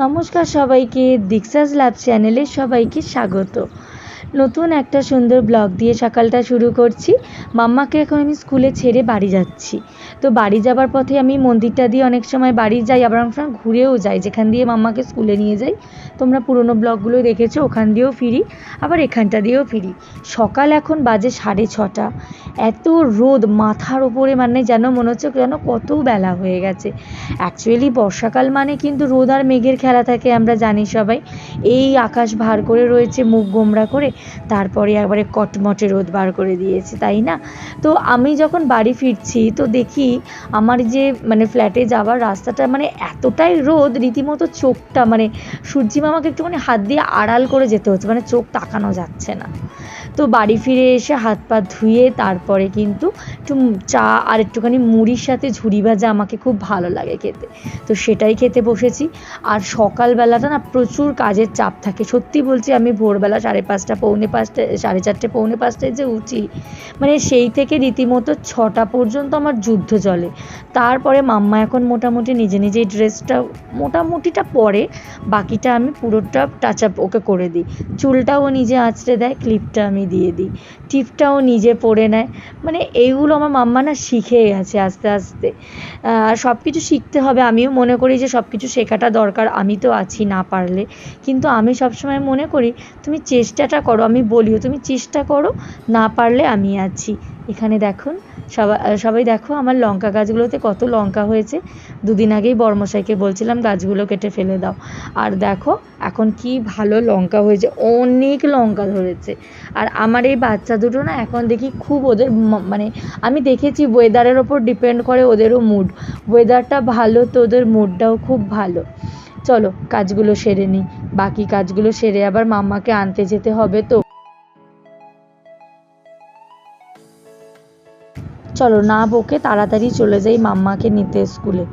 নমস্কার সবাইকে দীক্ষাস লাভ চ্যানেলে সবাইকে স্বাগত। নতুন একটা সুন্দর ব্লগ দিয়ে সকালটা শুরু করছি। মাম্মাকে এখন আমি স্কুলে ছেড়ে বাড়ি যাচ্ছি। তো বাড়ি যাবার পথে আমি মন্দিরটা দিয়ে অনেক সময় বাড়ি যাই, আবার অনেক সময় ঘুরেও যাই। যেখান দিয়ে মাম্মাকে স্কুলে নিয়ে যাই। তোমরা পুরনো ব্লগগুলো দেখেছ, ওখান দিয়েও ফিরি, আবার এখানটা দিয়েও ফিরি। সকাল এখন বাজে সাড়ে ছটা। এত রোদ, মাথার ওপরে মানে যেন মনে হচ্ছে যেন কত বেলা হয়ে গেছে। অ্যাকচুয়ালি বর্ষাকাল মানে কিন্তু রোদ আর মেঘের খেলা থাকে, আমরা জানি সবাই। এই আকাশ ভার করে রয়েছে, মুখ গোমড়া করে। তারপরে একবারে কটমটে রোদ বার করে দিয়েছে, তাই না? তো আমি যখন বাড়ি ফিরছি, তো দেখি আমার যে মানে ফ্ল্যাটে যাওয়ার রাস্তাটা মানে এতটাই রোদ, রীতিমতো চোখটা মানে সূর্যি মামাকে একটুখানি হাত দিয়ে আড়াল করে যেতে হচ্ছে মানে চোখ তাকানো যাচ্ছে না। তো বাড়ি ফিরে এসে হাত পা ধুয়ে তারপরে কিন্তু একটু চা আর একটুখানি মুড়ির সাথে ঝুরি ভাজা আমাকে খুব ভালো লাগে খেতে। তো সেটাই খেতে বসেছি। আর সকালবেলাটা না প্রচুর কাজের চাপ থাকে। সত্যি বলছি, আমি ভোরবেলা সাড়ে পাঁচটা পৌনে পাঁচটা সাড়ে চারটে পৌনে পাঁচটায় যে উঠি মানে সেই থেকে রীতিমতো ছটা পর্যন্ত আমার যুদ্ধ চলে। তারপরে মাম্মা এখন মোটামুটি নিজে নিজেই ড্রেসটা মোটামুটিটা পরে, বাকিটা আমি পুরোটা টাচ আপ ওকে করে দিই। চুলটাও নিজে আঁচড়ে দেয় ক্লিপটা আমি দিয়ে দিই। টিপটাও নিজে পরে নেয়। মানে এইগুলো আমার মাম্মা না শিখে গেছে আস্তে আস্তে। আর সব কিছু শিখতে হবে। আমিও মনে করি যে সব কিছু শেখাটা দরকার। আমি তো আছি না পারলে। কিন্তু আমি সবসময় মনে করি, তুমি চেষ্টাটা করো আমি বলিও, তুমি চেষ্টা করো, না পারলে আমি আছি। এখানে দেখুন সবাই সবাই দেখো আমার লঙ্কা গাছগুলোতে কত লঙ্কা হয়েছে। দুদিন আগেই বর্মশাইকে বলছিলাম, গাছগুলো কেটে ফেলে দাও। আর দেখো, এখন কি ভালো লঙ্কা হয়েছে, অনেক লঙ্কা ধরেছে। আর আমার এই বাচ্চা দুটো না, এখন দেখি খুব ওদের মানে আমি দেখেছি ওয়েদারের ওপর ডিপেন্ড করে ওদেরও মুড ওয়েদারটা ভালো তো ওদের মুডটাও খুব ভালো। চলো, কাজগুলো সেরে নিই। বাকি কাজগুলো সেরে আবার মাম্মাকে আনতে যেতে হবে তো। চলো না বকে তাড়াতাড়ি চলে যাই মাম্মাকে নিতে স্কুলে।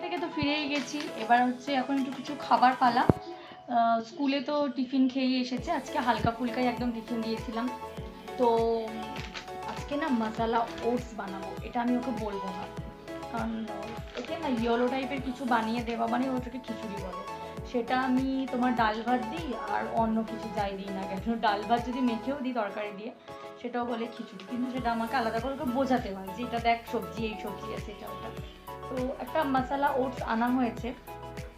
থেকে তো ফিরেই গেছি। এবার হচ্ছে এখন একটু কিছু খাবার পালা। স্কুলে তো টিফিন খেয়ে এসেছে। আজকে হালকা ফুলকাই একদম টিফিন দিয়েছিলাম। তো আজকে না মশালা ওটস বানাবো। এটা আমি ওকে বলব না। কারণ ওকে না ইয়েলো টাইপের কিছু বানিয়ে দেওয়া মানে ওটাকে খিচুড়ি বলে। সেটা আমি তোমার ডাল ভাত দিই আর অন্য কিছু যাই দিই না কেন? ডাল ভাত যদি মেখেও দিই তরকারি দিয়ে, সেটাও বলে খিচুড়ি। কিন্তু সেটা আমাকে আলাদা করে বোঝাতে হয় যে এটা দেখ সবজি, এই সবজি আছে, এটা ওটা। তো একটা মশালা ওটস আনা হয়েছে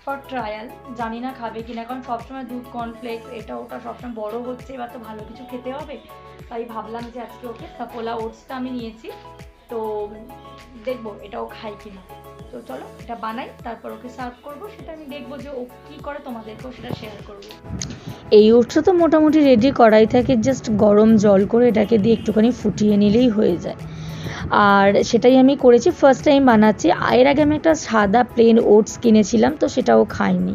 ফর ট্রায়াল জানি না খাবে কি না কারণ সবসময় দুধ কর্নফ্লেক্স এটা ওটা সবসময় বড় হচ্ছে, এবার তো ভালো কিছু খেতে হবে। তাই ভাবলাম যে আজকে ওকে সাপোলা ওটসটা আমি নিয়েছি। তো দেখব এটাও খাই কিনা। তো চলো, এটা বানাই, তারপর ওকে সার্ভ করব, সেটা আমি দেখব যে ও কী করে তোমাদেরকেও সেটা শেয়ার করব। এই উৎস তো মোটামুটি রেডি করাই থাকে জাস্ট গরম জল করে এটাকে দিয়ে একটুখানি ফুটিয়ে নিলেই হয়ে যায়। আর সেটাই আমি করেছি ফার্স্ট টাইম বানাচ্ছি। এর আগে আমি একটা সাদা প্লেন ওটস কিনেছিলাম, তো সেটাও খাইনি।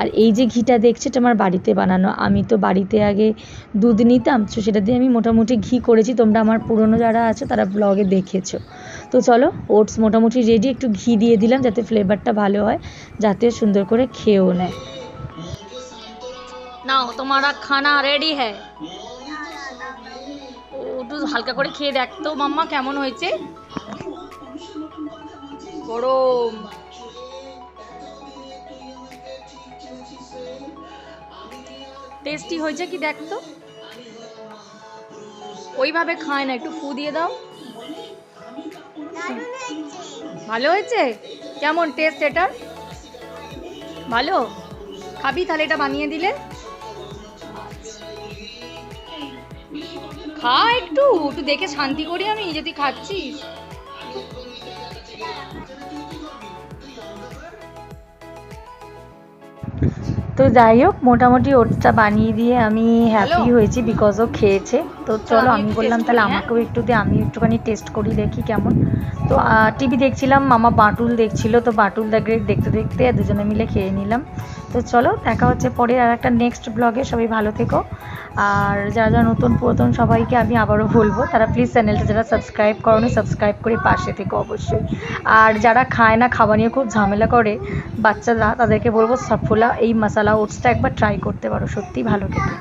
আর এই যে ঘিটা দেখছে, এটা আমার বাড়িতে বানানো। আমি তো বাড়িতে আগে দুধ নিতাম, তো সেটা দিয়ে আমি মোটামুটি ঘি করেছি। তোমরা আমার পুরনো যারা আছে, তারা ব্লগে দেখেছ। তো চলো ওটস মোটামুটি রেডি একটু ঘি দিয়ে দিলাম যাতে ফ্লেভারটা ভালো হয়, যাতে সুন্দর করে খেয়েও নেয়। নাও, তোমারা খানা রেডি হ্যাঁ হালকা করে খেয়ে দেখ তো, মাম্মা, কেমন হয়েছে? গরম। টেস্টি হয়েছে কি দেখ তো? ওইভাবে খায় না, একটু ফু দিয়ে দাও। ভালো হয়েছে? কেমন টেস্ট এটা? ভালো? খাবি তাহলে এটা বানিয়ে দিলে। খা একটু একটু দেখে শান্তি করি আমি যদি খাচ্ছিস। তো যাই হোক মোটামুটি ওটসটা বানিয়ে দিয়ে আমি হ্যাপি হয়েছি বিকজ ও খেয়েছে। তো চলো আমি বললাম তাহলে হ্যাঁ? আমাকেও একটু দিয়ে আমি একটুখানি টেস্ট করি দেখি কেমন। তো টিভি দেখছিলাম মামা বাটুল দেখছিল তো বাটুল দেখে দেখতে দেখতে দুজনে মিলে খেয়ে নিলাম। তো চলো দেখা হচ্ছে পরে আর একটা নেক্সট ব্লগে সবাই ভালো থেকো। আর যারা যারা নতুন পুরাতন সবাইকে আমি আবারও বলব তারা প্লিজ চ্যানেলটা যারা সাবস্ক্রাইব করনি সাবস্ক্রাইব করে পাশে থেকো অবশ্যই। আর যারা খায় না খাওয়া নিয়ে খুব ঝামেলা করে বাচ্চারা তাদেরকে বলব সাফোলা এই মশালা ওটসটা একবার ট্রাই করতে পারো সত্যিই ভালো খেতে।